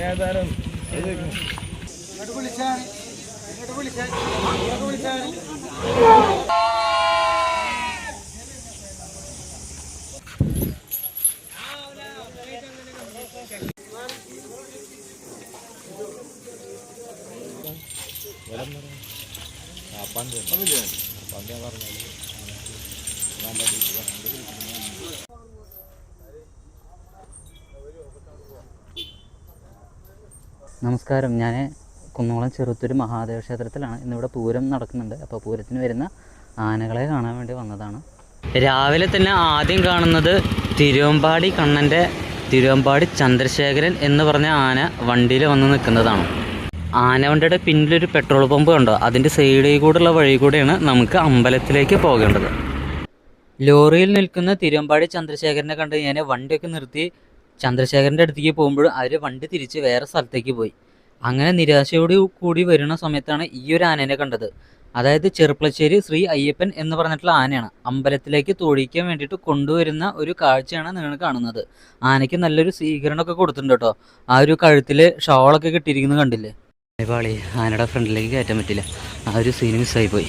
ഏതായാലും ഇത് ഇങ്ങോട്ട് വിളിച്ചാൽ ഇങ്ങോട്ട് വിളിച്ചാൽ ഇങ്ങോട്ട് വിളിച്ചാൽ നമസ്കാരം. ഞാൻ കുന്നോളം ചെറുത്തൊരു മഹാദേവ ക്ഷേത്രത്തിലാണ്. ഇന്നിവിടെ പൂരം നടക്കുന്നുണ്ട്. അപ്പോൾ പൂരത്തിന് വരുന്ന ആനകളെ കാണാൻ വേണ്ടി വന്നതാണ്. രാവിലെ തന്നെ ആദ്യം കാണുന്നത് തിരുവമ്പാടി കണ്ണന്റെ തിരുവമ്പാടി ചന്ദ്രശേഖരൻ എന്ന് പറഞ്ഞ ആന വണ്ടിയിൽ വന്ന് നിൽക്കുന്നതാണ്. ആനവണ്ടിയുടെ പിന്നിലൊരു പെട്രോൾ പമ്പ് കണ്ടോ? അതിന്റെ സൈഡിൽ കൂടെയുള്ള വഴി കൂടെയാണ് നമുക്ക് അമ്പലത്തിലേക്ക് പോകേണ്ടത്. ലോറിയിൽ നിൽക്കുന്ന തിരുവമ്പാടി ചന്ദ്രശേഖരനെ കണ്ട് ഞാൻ വണ്ടിയൊക്കെ നിർത്തി ചന്ദ്രശേഖരന്റെ അടുത്തേക്ക് പോകുമ്പോൾ അവർ വണ്ടി തിരിച്ച് വേറെ സ്ഥലത്തേക്ക് പോയി. അങ്ങനെ നിരാശയോട് കൂടി വരുന്ന സമയത്താണ് ഈ ഒരു ആനേനെ കണ്ടത്. അതായത് ചെറുപ്പളശ്ശേരി ശ്രീ അയ്യപ്പൻ എന്ന് പറഞ്ഞിട്ടുള്ള ആനയാണ്. അമ്പലത്തിലേക്ക് തൊഴിക്കാൻ വേണ്ടിയിട്ട് കൊണ്ടുവരുന്ന ഒരു കാഴ്ചയാണ് നിങ്ങൾ കാണുന്നത്. ആനയ്ക്ക് നല്ലൊരു സ്വീകരണമൊക്കെ കൊടുത്തിട്ടുണ്ട് കേട്ടോ. ആ ഒരു കഴുത്തിൽ ഷോളൊക്കെ കിട്ടിയിരിക്കുന്നത് കണ്ടില്ലേ? പാളി ആനയുടെ ഫ്രണ്ടിലേക്ക് കയറ്റാൻ പറ്റില്ല ആ ഒരു സീൻ മിസ്സായി പോയി.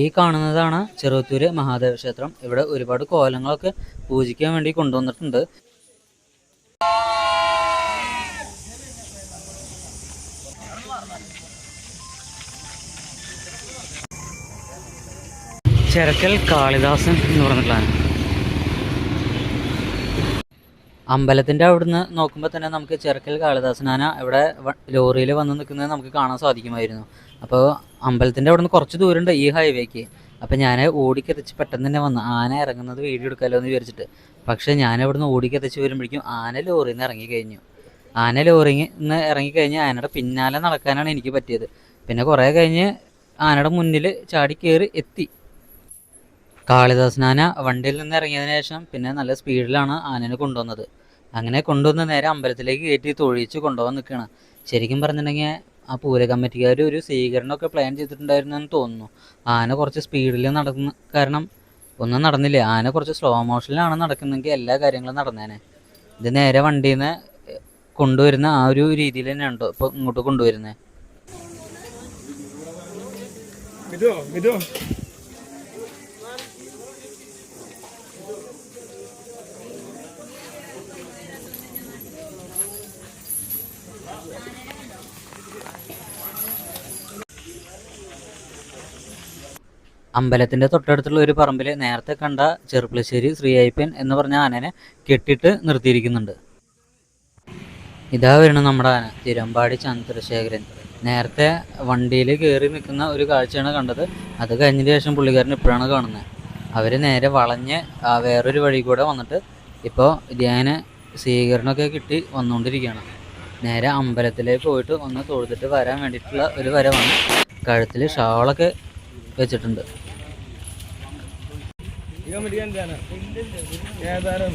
ഈ കാണുന്നതാണ് ചെറുത്തൂര് മഹാദേവ ക്ഷേത്രം. ഇവിടെ ഒരുപാട് കോലങ്ങളൊക്കെ പൂജിക്കാൻ വേണ്ടി കൊണ്ടുവന്നിട്ടുണ്ട്. ചെറക്കൽ കാളിദാസൻ എന്ന് പറഞ്ഞിട്ടുള്ളതാണ് അമ്പലത്തിന്റെ അവിടുന്ന് നോക്കുമ്പോൾ തന്നെ നമുക്ക് ചെറുക്കൽ കാളിദാസനാന ഇവിടെ ലോറിയിൽ വന്ന് നിൽക്കുന്നത് നമുക്ക് കാണാൻ സാധിക്കുമായിരുന്നു. അപ്പോൾ അമ്പലത്തിന്റെ അവിടെ നിന്ന് കുറച്ച് ദൂരമുണ്ട് ഈ ഹൈവേക്ക് അപ്പോൾ ഞാൻ ഓടിക്കെത്തിച്ച് പെട്ടെന്ന് തന്നെ വന്നു ആന ഇറങ്ങുന്നത് വീഡിയോ എടുക്കാമല്ലോ എന്ന് വിചാരിച്ചിട്ട്. പക്ഷേ ഞാൻ നിന്ന് ഓടിക്കെത്തിച്ച് വരുമ്പോഴേക്കും ആന ലോറിയിൽ നിന്ന് ഇറങ്ങിക്കഴിഞ്ഞു ആന ലോറിയിൽ നിന്ന് ഇറങ്ങിക്കഴിഞ്ഞ് ആനയുടെ പിന്നാലെ നടക്കാനാണ് എനിക്ക് പറ്റിയത്. പിന്നെ കുറേ കഴിഞ്ഞ് ആനയുടെ മുന്നിൽ ചാടി കയറി എത്തി. കാളിദാസനാന വണ്ടിയിൽ നിന്ന് ഇറങ്ങിയതിന് ശേഷം പിന്നെ നല്ല സ്പീഡിലാണ് ആനനെ കൊണ്ടുവന്നത്. അങ്ങനെ കൊണ്ടുവന്ന നേരെ അമ്പലത്തിലേക്ക് കയറ്റി തൊഴിച്ച് കൊണ്ടുപോകാൻ നിൽക്കുകയാണ് ശരിക്കും പറഞ്ഞിട്ടുണ്ടെങ്കിൽ ആ പൂര കമ്മിറ്റിക്കാർ ഒരു സ്വീകരണമൊക്കെ പ്ലാൻ ചെയ്തിട്ടുണ്ടായിരുന്നു എന്ന് തോന്നുന്നു. ആന കുറച്ച് സ്പീഡിൽ നടക്കുന്ന കാരണം ഒന്നും നടന്നില്ല. ആന കുറച്ച് സ്ലോ മോഷനിലാണ് നടക്കുന്നതെങ്കിൽ എല്ലാ കാര്യങ്ങളും നടന്നേനെ. ഇത് നേരെ വണ്ടിയിൽ നിന്ന് കൊണ്ടുവരുന്ന ആ ഒരു രീതിയിൽ തന്നെയാണ് ട്ടോ ഇപ്പോൾ ഇങ്ങോട്ട് കൊണ്ടുവരുന്നത് അമ്പലത്തിന്റെ തൊട്ടടുത്തുള്ള ഒരു പറമ്പിൽ നേരത്തെ കണ്ട ചെറുപ്പളശ്ശേരി ശ്രീ അയ്യപ്പൻ എന്ന് പറഞ്ഞ ആനനെ കെട്ടിട്ട് നിർത്തിയിരിക്കുന്നുണ്ട്. ഇതാ വരുന്നത് നമ്മുടെ ആന തിരമ്പാടി ചന്ദ്രശേഖരൻ. നേരത്തെ വണ്ടിയിൽ കയറി നിൽക്കുന്ന ഒരു കാഴ്ചയാണ് കണ്ടത്. അത് കഴിഞ്ഞതിന് ശേഷം പുള്ളിക്കാരൻ ഇപ്പോഴാണ് കാണുന്നത്. അവർ നേരെ വളഞ്ഞ് വേറൊരു വഴി കൂടെ വന്നിട്ട് ഇപ്പോൾ ധ്യാന സ്വീകരണമൊക്കെ കിട്ടി വന്നുകൊണ്ടിരിക്കുകയാണ്. നേരെ അമ്പലത്തിലേക്ക് പോയിട്ട് ഒന്ന് തൊഴുതിട്ട് വരാൻ വേണ്ടിയിട്ടുള്ള ഒരു വരവാണ് കഴുത്തിൽ ഷാളൊക്കെ വെച്ചിട്ടുണ്ട്. ഏതാനും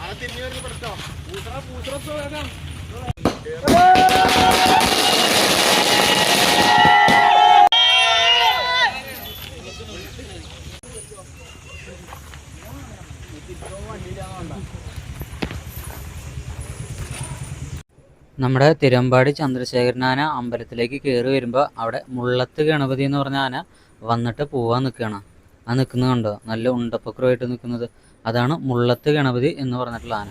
ആളെ തിരിഞ്ഞു വരുന്ന പ്രശ്നം പൂസറ പൂസറ നമ്മുടെ തിരമ്പാടി ചന്ദ്രശേഖരനാന അമ്പലത്തിലേക്ക് കയറി വരുമ്പോൾ അവിടെ മുള്ളത്ത് ഗണപതി എന്ന് പറഞ്ഞ ആന വന്നിട്ട് പോവാൻ നിൽക്കുകയാണ് ആ നിൽക്കുന്നത് കണ്ടോ? നല്ല ഉണ്ടപ്പക്രമായിട്ട് നിൽക്കുന്നത് അതാണ് മുള്ളത്ത് ഗണപതി എന്ന് പറഞ്ഞിട്ടുള്ള ആന.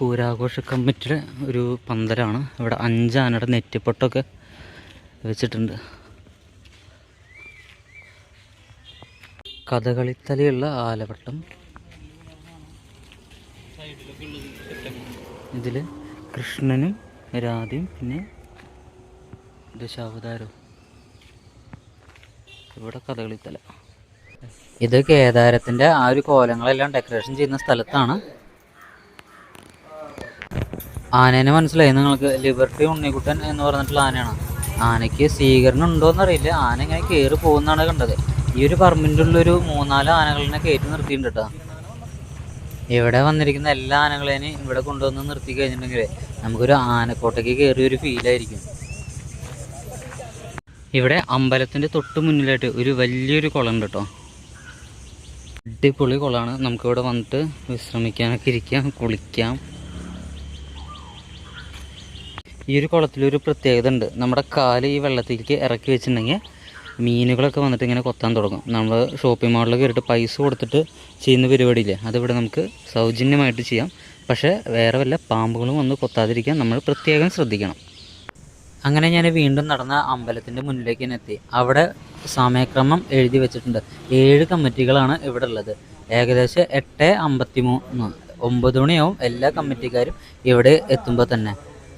പൂരാഘോഷ കമ്മിറ്റിയുടെ ഒരു പന്തലാണ്. ഇവിടെ അഞ്ചാനയുടെ നെറ്റിപ്പൊട്ടൊക്കെ വെച്ചിട്ടുണ്ട്. കഥകളിത്തലയുള്ള ആലവട്ടം. ഇതിൽ കൃഷ്ണനും രാധയും പിന്നെ ദശാവതാരവും ഇവിടെ കഥകളിത്തല. ഇത് കേദാരത്തിന്റെ ആ ഒരു കോലങ്ങളെല്ലാം ഡെക്കറേഷൻ ചെയ്യുന്ന സ്ഥലത്താണ്. ആനേനെ മനസ്സിലായി. നിങ്ങൾക്ക് ലിബർട്ടി ഉണ്ണിക്കുട്ടൻ എന്ന് പറഞ്ഞിട്ടുള്ള ആനയാണ്? ആനയ്ക്ക് സ്വീകരണം ഉണ്ടോയെന്ന് അറിയില്ല ആന ഇങ്ങനെ കയറി പോകുന്നതാണ് കണ്ടത്. ഈ ഒരു പറമ്പിന്റെ ഉള്ളൊരു മൂന്നാൽ ആനകളിനെ കയറ്റി നിർത്തിയിട്ടുണ്ട് കേട്ടോ. ഇവിടെ വന്നിരിക്കുന്ന എല്ലാ ആനകളേനും ഇവിടെ കൊണ്ടുവന്ന് നിർത്തി കഴിഞ്ഞിട്ടുണ്ടെങ്കിൽ നമുക്കൊരു ആനക്കോട്ടയ്ക്ക് കയറിയ ഒരു ഫീലായിരിക്കും ഇവിടെ അമ്പലത്തിന്റെ തൊട്ട് മുന്നിലായിട്ട് ഒരു വലിയൊരു കുളം ഉണ്ട് കേട്ടോ. അടിപൊളി കുളമാണ്. നമുക്കിവിടെ വന്നിട്ട് വിശ്രമിക്കാനൊക്കെ ഇരിക്കാം കുളിക്കാം. ഈ ഒരു കുളത്തിലൊരു പ്രത്യേകത ഉണ്ട്. നമ്മുടെ കാൽ ഈ വെള്ളത്തിലേക്ക് ഇറക്കി വെച്ചിട്ടുണ്ടെങ്കിൽ മീനുകളൊക്കെ വന്നിട്ട് ഇങ്ങനെ കൊത്താൻ തുടങ്ങും. നമ്മൾ ഷോപ്പിംഗ് മാളിൽ കയറിയിട്ട് പൈസ കൊടുത്തിട്ട് ചെയ്യുന്ന പരിപാടിയില്ലേ? അതിവിടെ നമുക്ക് സൗജന്യമായിട്ട് ചെയ്യാം. പക്ഷേ വേറെ വല്ല പാമ്പുകളും വന്ന് കൊത്താതിരിക്കാൻ നമ്മൾ പ്രത്യേകം ശ്രദ്ധിക്കണം. അങ്ങനെ ഞാൻ വീണ്ടും നടന്ന അമ്പലത്തിന്റെ മുന്നിലേക്ക് തന്നെ എത്തി. അവിടെ സമയക്രമം എഴുതി വെച്ചിട്ടുണ്ട്. ഏഴ് കമ്മിറ്റികളാണ് ഇവിടെ ഉള്ളത്. ഏകദേശം എട്ട് അമ്പത്തി മൂന്ന് ഒമ്പത് മണിയാവും എല്ലാ കമ്മിറ്റിക്കാരും ഇവിടെ എത്തുമ്പോൾ തന്നെ.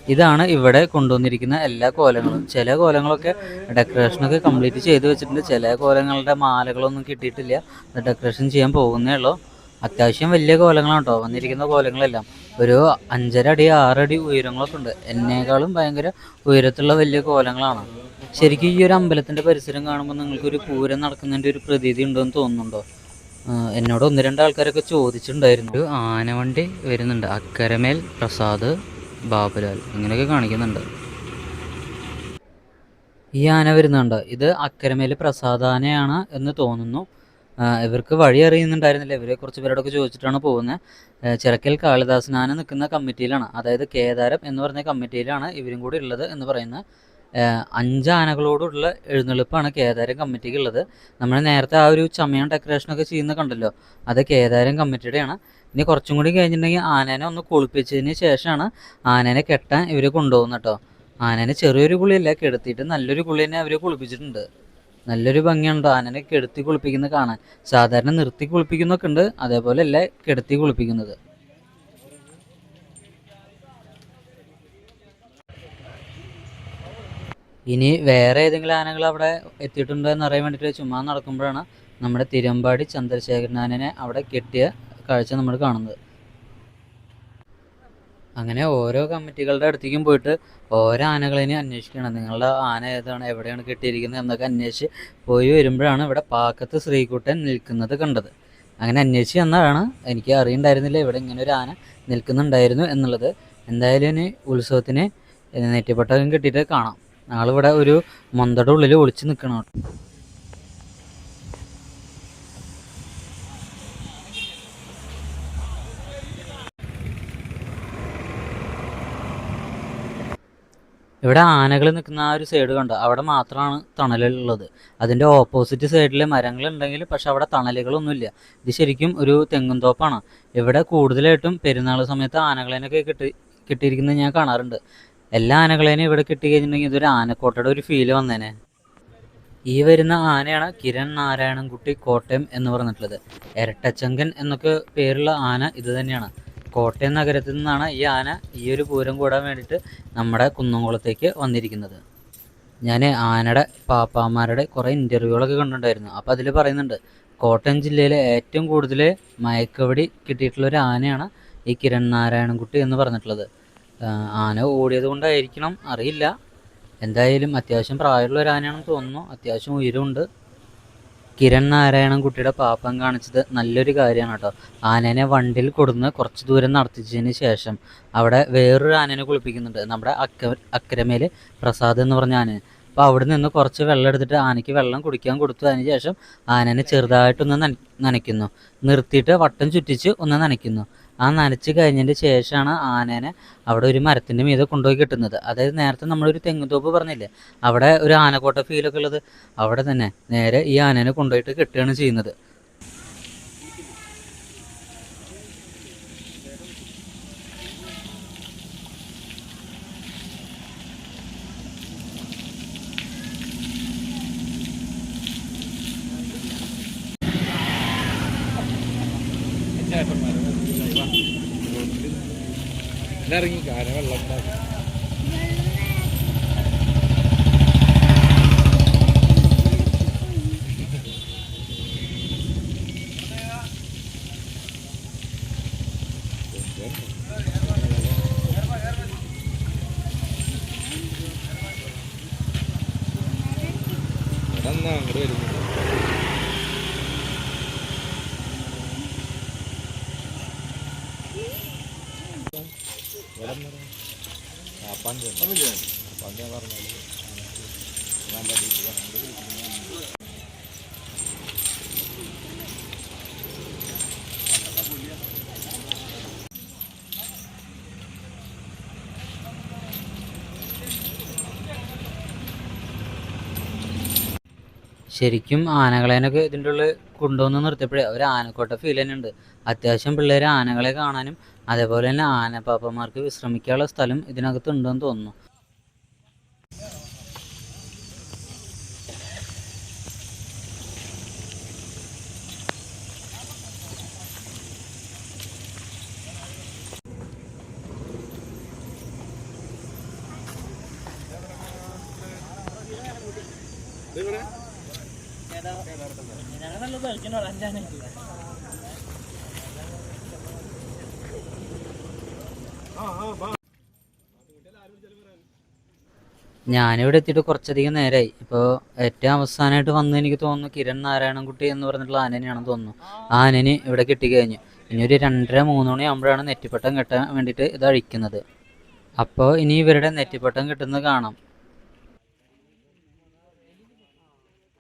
ഇതാണ് ഇവിടെ കൊണ്ടുവന്നിരിക്കുന്ന എല്ലാ കോലങ്ങളും. ചില കോലങ്ങളൊക്കെ ഡെക്കറേഷനൊക്കെ കംപ്ലീറ്റ് ചെയ്ത് വെച്ചിട്ടുണ്ട്. ചില കോലങ്ങളുടെ മാലകളൊന്നും കിട്ടിയിട്ടില്ല. ഡെക്കറേഷൻ ചെയ്യാൻ പോകുന്നേ ഉള്ളൂ. അത്യാവശ്യം വലിയ കോലങ്ങളാണ് കേട്ടോ. വന്നിരിക്കുന്ന കോലങ്ങളെല്ലാം. ഒരു അഞ്ചര അടി ആറടി ഉയരങ്ങളൊക്കെ ഉണ്ട്. എന്നേക്കാളും ഭയങ്കര ഉയരത്തുള്ള വലിയ കോലങ്ങളാണ്. ശരിക്കും ഈ ഒരു അമ്പലത്തിന്റെ പരിസരം കാണുമ്പോൾ നിങ്ങൾക്കൊരു പൂരം നടക്കുന്നതിന്റെ ഒരു പ്രതീതി ഉണ്ടോയെന്ന് തോന്നുന്നുണ്ടോ? എന്നോട് ഒന്ന് രണ്ട് ആൾക്കാരൊക്കെ ചോദിച്ചിട്ടുണ്ടായിരുന്നു. ഒരു ആനവണ്ടി വരുന്നുണ്ട്. അക്കരമേൽ പ്രസാദ് ബാബുലാൽ ഇങ്ങനെയൊക്കെ കാണിക്കുന്നുണ്ട്. ഈ ആന വരുന്നുണ്ട്. ഇത് അക്കരമേൽ പ്രസാദാനയാണ് എന്ന് തോന്നുന്നു. ഇവർക്ക് വഴി അറിയുന്നുണ്ടായിരുന്നില്ല. ഇവരെ കുറച്ച് പേരോടൊക്കെ ചോദിച്ചിട്ടാണ് പോകുന്നത് ചിറക്കൽ കാളിദാസനാന നിൽക്കുന്ന കമ്മിറ്റിയിലാണ്. അതായത് കേദാരം എന്ന് പറഞ്ഞ കമ്മിറ്റിയിലാണ് ഇവരും കൂടി ഉള്ളത് എന്ന് പറയുന്നത് അഞ്ച് ആനകളോടുള്ള എഴുന്നള്ളിപ്പാണ് കേദാരം കമ്മിറ്റിക്ക് ഉള്ളത് നമ്മൾ നേരത്തെ ആ ഒരു ചമയം ഡെക്കറേഷനൊക്കെ ചെയ്യുന്ന കണ്ടല്ലോ. അത് കേദാരം കമ്മിറ്റിയുടെയാണ്. ഇനി കുറച്ചും കൂടി കഴിഞ്ഞിട്ടുണ്ടെങ്കിൽ ആനേനെ ഒന്ന് കുളിപ്പിച്ചതിന് ശേഷമാണ് ആനേനെ കെട്ടാൻ ഇവർ കൊണ്ടുപോകുന്നത് കേട്ടോ. ആനേനെ ചെറിയൊരു കുളിയല്ല കെടുത്തിയിട്ട് നല്ലൊരു കുളി തന്നെ അവർ കുളിപ്പിച്ചിട്ടുണ്ട്. നല്ലൊരു ഭംഗിയുണ്ട് ആനനെ കെടുത്തി കുളിപ്പിക്കുന്നത് കാണാൻ. സാധാരണ നിർത്തി കുളിപ്പിക്കുന്നൊക്കെ ഉണ്ട് അതേപോലെ അല്ല കെടുത്തി കുളിപ്പിക്കുന്നത്. ഇനി വേറെ ഏതെങ്കിലും ആനകൾ അവിടെ എത്തിയിട്ടുണ്ടോ എന്ന് അറിയാൻ വേണ്ടിയിട്ട് ചുമ്മാ നടക്കുമ്പോഴാണ് നമ്മുടെ തിരുമ്പാടി ചന്ദ്രശേഖരൻ ആനനെ അവിടെ കെട്ടിയ കാഴ്ച നമ്മൾ കാണുന്നത്. അങ്ങനെ ഓരോ കമ്മിറ്റികളുടെ അടുത്തേക്കും പോയിട്ട് ഓരോ ആനകളെയും അന്വേഷിക്കണം. നിങ്ങളുടെ ആന ഏതാണ് എവിടെയാണ് കെട്ടിയിരിക്കുന്നത് എന്നൊക്കെ അന്വേഷിച്ച് പോയി വരുമ്പോഴാണ് ഇവിടെ പാക്കത്ത് ശ്രീകുട്ടൻ നിൽക്കുന്നത് കണ്ടത്. അങ്ങനെ അന്വേഷിച്ച് വന്നതാണ് എനിക്ക് അറിയണ്ടായിരുന്നില്ല ഇവിടെ ഇങ്ങനെ ഒരു ആന നിൽക്കുന്നുണ്ടായിരുന്നു എന്നുള്ളത്. എന്തായാലും ഇനി ഉത്സവത്തിന് നെറ്റിപ്പട്ടകം കിട്ടിയിട്ട് കാണാം. ആളിവിടെ ഒരു മൊന്തയുടെ ഉള്ളിൽ ഒളിച്ച് നിൽക്കണം ഇവിടെ ആനകൾ നിൽക്കുന്ന ആ ഒരു സൈഡ് കണ്ടോ? അവിടെ മാത്രമാണ് തണലുള്ളത് അതിന്റെ ഓപ്പോസിറ്റ് സൈഡിൽ മരങ്ങളുണ്ടെങ്കിൽ പക്ഷെ അവിടെ തണലുകളൊന്നുമില്ല ഇത് ശരിക്കും ഒരു തെങ്ങും തോപ്പാണ്. ഇവിടെ കൂടുതലായിട്ടും പെരുന്നാൾ സമയത്ത് ആനകളെയൊക്കെ കിട്ടി കിട്ടിയിരിക്കുന്നത് ഞാൻ കാണാറുണ്ട്. എല്ലാ ആനകളേനും ഇവിടെ കിട്ടി കഴിഞ്ഞിട്ടുണ്ടെങ്കിൽ ഇതൊരു ആനക്കോട്ടയുടെ ഒരു ഫീൽ വന്നേനെ. ഈ വരുന്ന ആനയാണ് കിരൺ നാരായണൻകുട്ടി കോട്ടയം എന്ന് പറഞ്ഞിട്ടുള്ളത്. ഇരട്ടച്ചങ്കൻ എന്നൊക്കെ പേരുള്ള ആന ഇത് തന്നെയാണ്. കോട്ടയം നഗരത്തിൽ നിന്നാണ് ഈ ആന ഈ ഒരു പൂരം കൂടാൻ വേണ്ടിയിട്ട് നമ്മുടെ കുന്നംകുളത്തേക്ക് വന്നിരിക്കുന്നത്. ഞാൻ ആനയുടെ പാപ്പാമാരുടെ കുറേ ഇന്റർവ്യൂകളൊക്കെ കണ്ടിട്ടുണ്ടായിരുന്നു. അപ്പോൾ അതിൽ പറയുന്നുണ്ട് കോട്ടയം ജില്ലയിലെ ഏറ്റവും കൂടുതൽ മയക്കവടി കിട്ടിയിട്ടുള്ള ഒരു ആനയാണ് ഈ കിരൺ നാരായണൻകുട്ടി എന്ന് പറഞ്ഞിട്ടുള്ളത്. ആന ഓടിയത് കൊണ്ടായിരിക്കണം അറിയില്ല. എന്തായാലും അത്യാവശ്യം പ്രായമുള്ള ഒരു ആനയാണെന്ന് തോന്നുന്നു. അത്യാവശ്യം ഉയരമുണ്ട്. കിരൺ നാരായണൻ കുട്ടിയുടെ പാപ്പം കാണിച്ചത് നല്ലൊരു കാര്യമാണ് കേട്ടോ. ആനേനെ വണ്ടിയിൽ കൊടുന്ന് കുറച്ച് ദൂരം നടത്തിച്ചതിന് ശേഷം അവിടെ വേറൊരു ആനേനെ കുളിപ്പിക്കുന്നുണ്ട്. നമ്മുടെ അക്ക അക്കരമേൽ പ്രസാദ് എന്ന് പറഞ്ഞ ആന അപ്പോൾ അവിടെ നിന്ന് കുറച്ച് വെള്ളം എടുത്തിട്ട് ആനയ്ക്ക് വെള്ളം കുടിക്കാൻ കൊടുത്തു. അതിന് ശേഷം ആനനെ ചെറുതായിട്ടൊന്ന് നന നനയ്ക്കുന്നു. നിർത്തിയിട്ട് വട്ടം ചുറ്റിച്ച് ഒന്ന് നനയ്ക്കുന്നു. ആ നനച്ച് കഴിഞ്ഞതിന്റെ ശേഷമാണ് ആനേനെ അവിടെ ഒരു മരത്തിന്റെ മീതെ കൊണ്ടുപോയി കിട്ടുന്നത്. അതായത് നേരത്തെ നമ്മളൊരു തെങ്ങുതോപ്പ് പറഞ്ഞില്ലേ? അവിടെ ഒരു ആനക്കോട്ട ഫീലൊക്കെ ഉള്ളത്. അവിടെ തന്നെ നേരെ ഈ ആനേനെ കൊണ്ടുപോയിട്ട് കിട്ടുകയാണ് ചെയ്യുന്നത്. ഇറങ്ങി കാന വെള്ളം ഉണ്ടാക്കി. അങ്ങോട്ട് വരുന്നു ശരിക്കും ആനകളേനൊക്കെ ഇതിന്റെ ഉള്ളിൽ കൊണ്ടുവന്ന് നിർത്തിയപ്പോഴേ ഒരു ആനക്കോട്ട ഫീൽ തന്നെ ഉണ്ട് അത്യാവശ്യം പിള്ളേർ ആനകളെ കാണാനും അതേപോലെ തന്നെ ആനപ്പാപ്പന്മാർക്ക് വിശ്രമിക്കാനുള്ള സ്ഥലം ഇതിനകത്ത് ഉണ്ടെന്ന് തോന്നുന്നു. ഞാനിവിടെ എത്തിയിട്ട് കുറച്ചധികം നേരമായി ഇപ്പോൾ ഏറ്റവും അവസാനമായിട്ട് വന്ന് എനിക്ക് തോന്നുന്നു കിരൺ നാരായണൻകുട്ടി എന്ന് പറഞ്ഞിട്ടുള്ള ആനനെയാണെന്ന് തോന്നുന്നു. ആ ആനന് ഇവിടെ കിട്ടിക്കഴിഞ്ഞു. ഇനി ഒരു രണ്ടര മൂന്ന് മണി ആകുമ്പോഴാണ് നെറ്റിപ്പട്ടം കെട്ടാൻ വേണ്ടിയിട്ട് ഇത് അഴിക്കുന്നത്. അപ്പോൾ ഇനി ഇവരുടെ നെറ്റിപ്പട്ടം കിട്ടുന്നത് കാണാം.